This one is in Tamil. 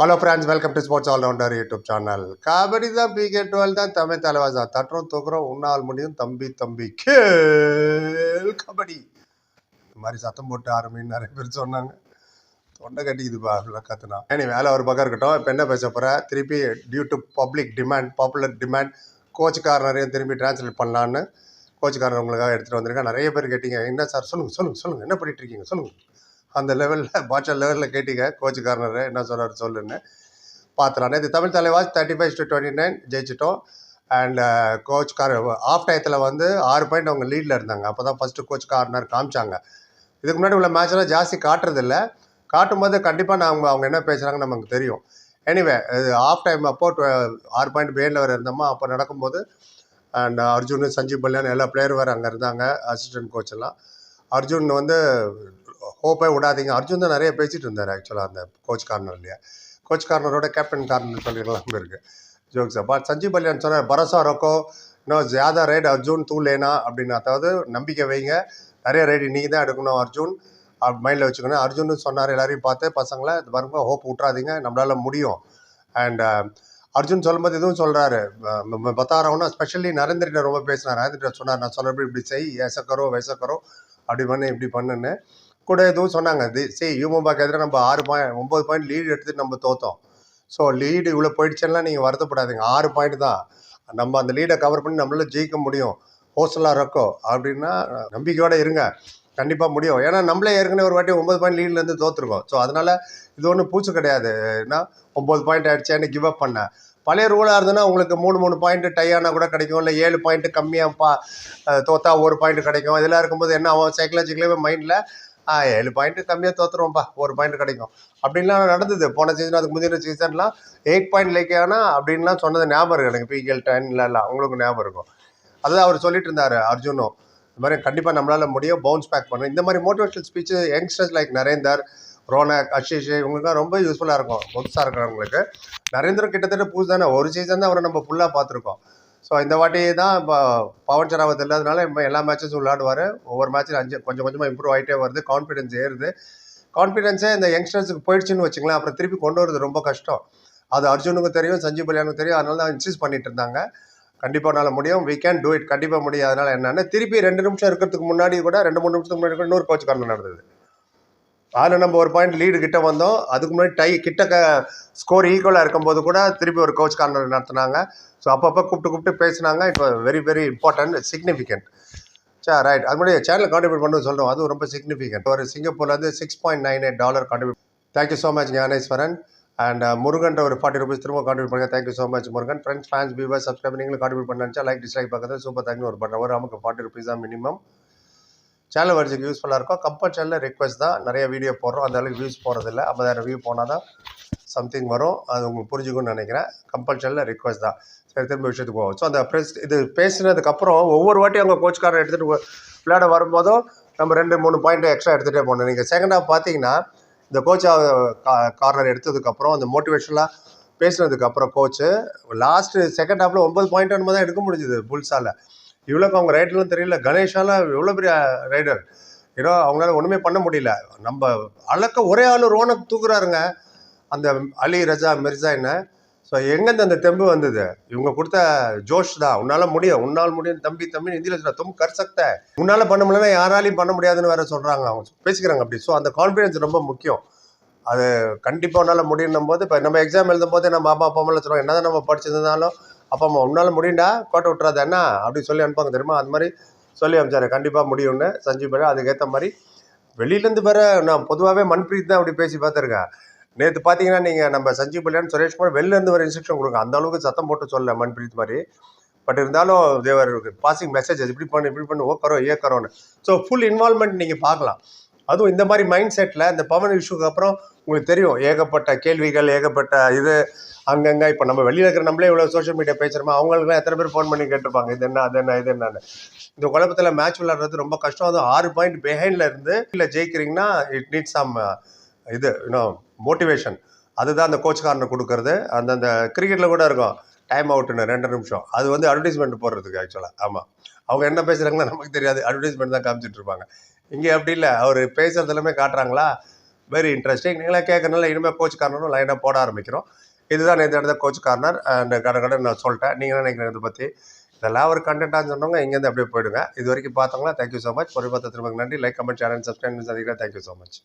Hello friends welcome to sports allrounder YouTube channel kabaddi தான் பிகே டுவெல் தான் தமிழ் தலைவாசா? தட்டுறோம் தூக்குறோம் உன்னால் முடியும் தம்பி தம்பி. கேள் கபடி. இந்த மாதிரி சத்தம் போட்டு ஆரம்பின்னு நிறைய பேர் சொன்னாங்க. தொண்டை கட்டிக்குதுப்பா அப்படிலாம் கத்துனா. ஏனி வேலை ஒரு பக்கம் இருக்கட்டும். இப்போ என்ன பேச போகிற திருப்பி due to public demand popular demand coach திரும்பி டிரான்ஸ்லேட் பண்ணலான்னு கோச்சுக்காரர் உங்களுக்காக எடுத்துகிட்டு வந்திருக்கேன். நிறைய பேர் கேட்டீங்க. என்ன சார் சொல்லுங்கள் சொல்லுங்கள் சொல்லுங்கள் என்ன பண்ணிகிட்ருக்கீங்க இருக்கீங்க? சொல்லுங்கள் அந்த லெவலில் பாட்ஷா லெவலில் கேட்டீங்க கோச் கார்னர் என்ன சொல்கிறார் சொல்லுன்னு. பார்த்துலாம் நேற்று Tamil Thalaivas thirty five to twenty nine ஜெயிச்சிட்டோம். அண்ட் கோச் கார் ஆஃப் டயத்தில் வந்து ஆறு பாயிண்ட் அவங்க லீடில் இருந்தாங்க. அப்போ தான் ஃபஸ்ட்டு கோச் கார்னர் காமிச்சாங்க. இதுக்கு முன்னாடி உள்ள மேட்ச்லாம் ஜாஸ்தி காட்டுறதில்ல. காட்டும்போது கண்டிப்பாக நான் அவங்க அவங்க என்ன பேசுகிறாங்கன்னு நமக்கு தெரியும். எனிவே இது ஆஃப் டைம் அப்போ ஆறு பாயிண்ட் பேரில் வேறு இருந்தோமா? அப்போ நடக்கும்போது அண்ட் அர்ஜுன் சஞ்சீவ் பல்யான் எல்லா பிளேயர் வேறு அங்கே இருந்தாங்க அசிஸ்டன்ட் கோச் எல்லாம். அர்ஜுன் வந்து ஹோப்பே விடாதீங்க. அர்ஜுன் தான் நிறைய பேசிகிட்டு இருந்தார் ஆக்சுவலாக அந்த கோச் கார்னர்லையே கோச் கார்னரோட கேப்டன் கார்னர் சொல்லிடலாம் இருக்குது ஜோக்ஸ் பட் சஞ்சீவ் பல்யான் சொன்னார் பரோசா ரொக்கோ இன்னும் ஜியாதா ரைட் அர்ஜுன் தூ லேனா அப்படின்னு. அதாவது நம்பிக்கை வைங்க. நிறைய ரைடு நீங்கள் தான் எடுக்கணும் அர்ஜுன். மைண்டில் வச்சுக்கணும் அர்ஜுன் சொன்னார் எல்லாரையும் பார்த்து பசங்களை இது பாருங்க ஹோப் விட்றாதீங்க நம்மளால முடியும். அண்ட் அர்ஜுன் சொல்லும்போது இதுவும் சொல்கிறாரு பத்தாரவனா ஸ்பெஷலி நரேந்திரிட்ட ரொம்ப பேசினார். நரேந்திர சொன்னார் நான் சொல்கிறப்ப இப்படி செய். ஏசக்கரோ வயசக்கரோ அப்படி பண்ணு இப்படி பண்ணுன்னு. கூட எதுவும் சொன்னாங்க. இது சரி யூமோபாக்கு எதிராக நம்ம ஆறு பாயிண்ட் ஒம்பது பாயிண்ட் லீடு எடுத்துட்டு நம்ம தோத்தோம். ஸோ லீடு இவ்வளோ போயிடுச்சுன்னா நீங்கள் வருத்தப்படாதீங்க. ஆறு பாயிண்ட் தான். நம்ம அந்த லீடை கவர் பண்ணி நம்மளால் ஜெயிக்க முடியும். ஹோஸ்டலாக இருக்கோ அப்படின்னா நம்பிக்கையோடு இருங்க. கண்டிப்பாக முடியும். ஏன்னா நம்மளே ஏற்கனவே ஒரு வாட்டி ஒம்பது பாயிண்ட் லீட்லேருந்து தோற்றுருக்கோம் ஸோ அதனால் இது ஒன்றும் பூச்சு கிடையாது. ஏன்னா ஒம்பது பாயிண்ட் ஆயிடுச்சேன்னு கிவ் அப் பண்ணேன் பழைய ரூலாக இருந்ததுன்னா உங்களுக்கு மூணு மூணு பாயிண்ட் ஆனால் கூட கிடைக்கும். இல்லை ஏழு பாயிண்ட் கம்மியாக பா தோத்தா ஒரு பாயிண்ட் கிடைக்கும். இதெல்லாம் இருக்கும்போது என்ன ஆகும்? சைக்கலாஜிக்கலாகவே மைண்டில் ஏழு பாயிண்ட் கம்மியாக தோத்துருவோம்ப்பா ஒரு பாயிண்ட் கிடைக்கும். அப்படின்லாம் நடந்தது. போன சீசன் அதுக்கு முந்தின சீசன்லாம் எயிட் பாயிண்ட் லைக் ஆனால் அப்படின்லாம் சொன்னது ஞாபகம் இருக்கு. எனக்கு பிகேல் டென்லலாம் உங்களுக்கு ஞாபகம் இருக்கும். அதுதான் அவர் சொல்லிட்டு இருந்தார் அர்ஜுனும் இந்த மாதிரி கண்டிப்பாக நம்மளால் முடியும். பவுன்ஸ் பேக் பண்ணணும். இந்த மாதிரி motivational speech youngsters like Narender Ronak Ashish இவங்களுக்குலாம் ரொம்ப யூஸ்ஃபுல்லாக இருக்கும். புதுசாக இருக்கிறவங்களுக்கு. நரேந்திர கிட்டத்தட்ட புதுசு தானே. ஒரு சீசன் தான் அவரை நம்ம ஃபுல்லாக பார்த்துருக்கோம். ஸோ இந்த வாட்டி தான் இப்போ பவன் சராவத் இல்லாதனால இப்போ எல்லா மேட்சஸும் விளையாடுவார். ஒவ்வொரு மேட்ச்சில் அஞ்சு கொஞ்சம் கொஞ்சமாக இம்ப்ரூவ் ஆகிட்டே வருது. கான்ஃபிடன்ஸ் ஏறுது. கான்ஃபிடென்ஸே இந்த யங்ஸ்டர்ஸுக்கு போயிடுச்சுன்னு வச்சுங்களேன். அப்புறம் திருப்பி கொண்டு வரது ரொம்ப கஷ்டம். அது அர்ஜுனுக்கு தெரியும் சஞ்சீவ் பல்யானுக்கு தெரியும். அதனால தான் இன்சிஸ்ட் பண்ணிட்டு இருந்தாங்க. கண்டிப்பாக என்னால் முடியும். வி கேன் டூ இட் கண்டிப்பாக முடியும். அதனால் என்னென்னா திருப்பி ரெண்டு நிமிஷம் இருக்கிறதுக்கு முன்னாடி கூட ரெண்டு மூணு நிமிஷத்துக்கு முன்னாடி கூட இன்னொரு கோச் காரணம் நடந்தது. அதில் நம்ம ஒரு பாயிண்ட் லீடு கிட்ட வந்தோம். அதுக்கு முன்னாடி டை கிட்ட ஸ்கோர் ஈக்குவலாக இருக்கும்போது கூட திருப்பி ஒரு கோச் கார்னர் நடத்துனாங்க. ஸோ அப்பப்போ கூப்பிட்டு கூப்பிட்டு பேசினாங்க. இப்போ very very important significant sir right அது மாதிரி சேனல் கான்ட்ரிபியூட் பண்ணணும்னு சொல்கிறோம் அதுவும் ரொம்ப சிக்னிஃபிகண்ட் ஒரு சிங்கப்பூர்லேருந்து six point nine eight dollar contribute thank you so much Gnaneswaran. And uh, Murugan ஒரு ஃபார்ட்டி ருபீஸ் திரும்ப கான்ட்ரிபியூட் பண்ணுங்க. Thank you so much Murugan. Friends fans viewers subscribe நீங்களும் கான்ட்ரிபியூட் பண்ணா லைக் டிஸ்லைக் பார்க்குறது சூப்பர் தேங்க்யூ ஒரு பண்ண ஒரு நமக்கு ஃபார்ட்டி ருபீஸ் தான் மினிமம் சேனல் வரிசைக்கு யூஸ்ஃபுல்லாக இருக்கும். கம்பல் சேனலில் ரெக்வஸ்ட் தான் நிறைய வீடியோ போடுறோம். அந்த அளவுக்கு வியூஸ் போகிறதில்ல ஐம்பதாயிரம் வியூ போனால் தான் சம்திங் வரும். அது உங்களுக்கு புரிஞ்சுக்கும்னு நினைக்கிறேன். கம்பல் சேனலில் ரெக்வஸ்ட் தான். சரி திரும்ப விஷயத்துக்கு போவோம். ஸோ அந்த ப்ரெஸ் இது பேசினதுக்கப்புறம் ஒவ்வொரு வாட்டி அவங்க கோச்காரர் எடுத்துகிட்டு விளையாட வரும்போதும் நம்ம ரெண்டு மூணு பாயிண்ட் எக்ஸ்ட்ரா எடுத்துகிட்டே போகணும். நீங்கள் செகண்ட் ஹாஃப் பார்த்தீங்கன்னா இந்த கோச் கார்னர் எடுத்ததுக்கப்புறம் அந்த மோட்டிவேஷனலாக பேசினதுக்கப்புறம் கோச்சு லாஸ்ட்டு செகண்ட் ஹாஃபில் ஒன்பது பாயிண்ட் என்னமோ தான் எடுக்க முடிஞ்சுது புல்ஸால். இவ்வளோக்கு அவங்க ரைடர்லாம் தெரியல. கணேஷாலாம் எவ்வளோ பெரிய ரைடர்? ஏன்னா அவங்களால ஒன்றுமே பண்ண முடியல. நம்ம அளக்க ஒரே ஆள் ரோனை தூக்குறாருங்க. அந்த அலி ரஜா மிர்ஜா என்ன? ஸோ எங்கேருந்து அந்த தெம்பு வந்தது? இவங்க கொடுத்த ஜோஷ் தான். உன்னால் முடியும். உன்னால் முடியும். தம்பி தம்பி இந்தியில் சொல்ல தும் கர் சக்த உன்னால் பண்ண முடியலன்னா யாராலையும் பண்ண முடியாதுன்னு வேற சொல்கிறாங்க அவங்க பேசிக்கிறாங்க அப்படி. ஸோ அந்த கான்ஃபிடன்ஸ் ரொம்ப முக்கியம். அது கண்டிப்பாக உன்னால் முடியும் போது இப்போ நம்ம எக்ஸாம் எழுதும் போது நம்ம அம்மா அப்பா அம்மா சொல்லுவோம். என்ன தான் நம்ம படிச்சிருந்தாலும் அப்பா அம்மா உன்னால் முடியும்டா கோட்டை விட்டுறாத என்ன? அப்படி சொல்லி அனுப்பாங்க தெரியுமா? அது மாதிரி சொல்லி அனுப்பிச்சாரு. கண்டிப்பாக முடியும்னு சஞ்சீவ் பேர் அதுக்கேற்ற மாதிரி. வெளியிலேருந்து பேர நான் பொதுவாகவே மன்பிரீத் தான் அப்படி பேசி பார்த்துருக்கேன். நேற்று பார்த்தீங்கன்னா நீங்கள் நம்ம சஞ்சீவ் பல்யான் சுரேஷ்குமார் வெளிலேருந்து ஒரு இன்ஸ்ட்ரக்ஷன் கொடுங்க. அந்த அளவுக்கு சத்தம் போட்டு சொல்ல மன்பிரீத் மாதிரி. பட் இருந்தாலும் தேவர் பாசிங் மெசேஜஸ் இப்படி பண்ணு இப்படி பண்ணு ஓக்கரோ கரோ ஸோ ஃபுல் இன்வால்மெண்ட் நீங்கள் பார்க்கலாம். அதுவும் இந்த மாதிரி மைண்ட் செட்டில் இந்த பவன் இஷ்யூக்கு அப்புறம் உங்களுக்கு தெரியும் ஏகப்பட்ட கேள்விகள் ஏகப்பட்ட இது அங்கங்கே இப்போ நம்ம வெளியில் இருக்கிற நம்மளே இவ்வளோ சோஷியல் மீடியா பேசுகிறோமா அவங்களுக்குலாம் எத்தனை பேர் ஃபோன் பண்ணி கேட்டிருப்பாங்க இது என்ன அது என்ன இது என்னன்னு. இந்த குழப்பத்தில் மேட்ச் விளாட்றது ரொம்ப கஷ்டம். அதுவும் ஆறு பாயிண்ட் பிஹைண்டில் இருந்து இல்லை ஜெயிக்கிறீங்கன்னா இட் நீட் சம் இது இன்னும் மோட்டிவேஷன் அதுதான் அந்த கோச் கொடுக்கறது. அந்த அந்த கிரிக்கெட்டில் கூட இருக்கும் டைம் அவுட்டுன்னு ரெண்டு நிமிஷம். அது வந்து அட்வர்டைஸ்மெண்ட் போடுறதுக்கு ஆக்சுவலாக ஆமாம் அவங்க என்ன பேசுகிறாங்கன்னா நமக்கு தெரியாது. அட்வர்டைஸ்மெண்ட் தான் காமிச்சிட்டு இருப்பாங்க. இங்கே அப்படி இல்லை. அவர் பேசுகிறது எல்லாமே காட்டுறாங்களா? வெரி இன்ட்ரெஸ்டிங் நீங்களே கேட்கறனால இனிமேல் கோச் கார்னரும் லைனாக போட ஆரம்பிக்கிறோம். இதுதான் இந்த இடத்துல கோச் கார்னர் அந்த கட கடன் நான் சொல்லிட்டேன். நீங்கள் என்ன இதை பற்றி இதெல்லாம் ஒரு கண்டென்ட்டாக சொன்னவங்க இங்கேருந்து அப்படியே போயிடுங்க. இது வரைக்கும் பார்த்தவங்களா தேங்க்யூ ஸோ மச் பொறுப்பாத்த திரும்ப நன்றி. லைக் கமெண்ட் சேனல் சப்ஸ்கிரைப் சந்திக்கிறேன். Thank you so much